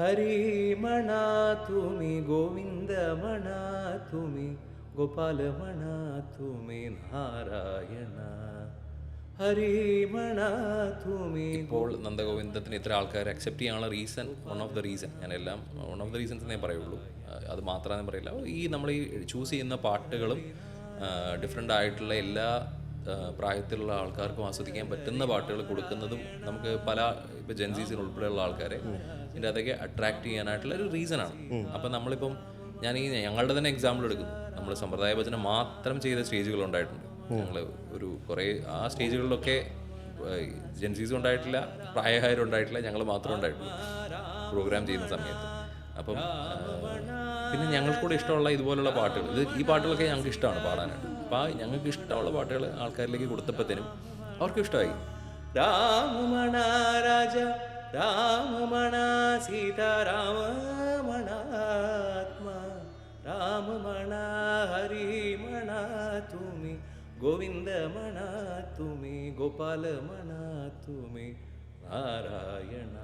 ಹರಿಮಣ ತುಮಿ ಗೋವಿಂದಮಣ ತುಮಿ ಗೋಪಾಲಮಣ ತುಮಿ ನಾರಾಯಣ ಹರಿಮಣ ತುಮി ഇപ്പോൾ നന്ദഗോവിന്ദത്തിന് ഇത്ര ആൾക്കാർ അക്സെപ്റ്റ് ചെയ്യാനുള്ള reason one of the reason ഞാനെല്ലാം വൺ ഓഫ് ദ റീസൺസ് എന്നേ പറയുള്ളൂ ആ, അത് മാത്രമേ പറയില്ല ഈ നമ്മൾ ഈ ചൂസ് ചെയ്യുന്ന പാട്ടുകളും ഡിഫറെൻ്റ് ആയിട്ടുള്ള എല്ലാ ആ, പ്രായത്തിലുള്ള ആൾക്കാർക്കും ആസ്വദിക്കാൻ പറ്റുന്ന പാട്ടുകൾ കൊടുക്കുന്നതും നമുക്ക് പല ഇപ്പൊ ജെൻസീസിന് ഉൾപ്പെടെയുള്ള ആൾക്കാരെ ഇതിന്റെ അതൊക്കെ അട്രാക്ട് ചെയ്യാനായിട്ടുള്ള ഒരു റീസണാണ് അപ്പം നമ്മളിപ്പം ഞാൻ ഈ ഞങ്ങളുടെ തന്നെ എക്സാമ്പിൾ എടുക്കുന്നു. നമ്മൾ സമ്പ്രദായ ഭജനം മാത്രം ചെയ്ത സ്റ്റേജുകൾ ഉണ്ടായിട്ടുണ്ട്. ഞങ്ങൾ ഒരു കുറേ ആ സ്റ്റേജുകളിലൊക്കെ ജെൻസീസും ഉണ്ടായിട്ടില്ല പ്രായകാരും ഉണ്ടായിട്ടില്ല ഞങ്ങൾ മാത്രം ഉണ്ടായിട്ടുള്ളൂ. പ്രോഗ്രാം ചെയ്യുന്ന സമയത്ത്. അപ്പം പിന്നെ ഞങ്ങൾക്കൂടെ ഇഷ്ടമുള്ള ഇതുപോലുള്ള പാട്ടുകൾ. ഇത് ഈ പാട്ടുകളൊക്കെ ഞങ്ങൾക്ക് ഇഷ്ടമാണ് പാടാനായിട്ട്. അപ്പം ആ ഞങ്ങൾക്ക് ഇഷ്ടമുള്ള പാട്ടുകൾ ആൾക്കാരിലേക്ക് കൊടുത്തപ്പോഴത്തേനും അവർക്ക് ഇഷ്ടമായി. രാമമണ രാജ രാമമണ സീതാരാമണാത്മാ രാമമണ ഹരിമണ തുമി ഗോവിന്ദമണ തുമി ഗോപാലമണ തുമി നാരായണ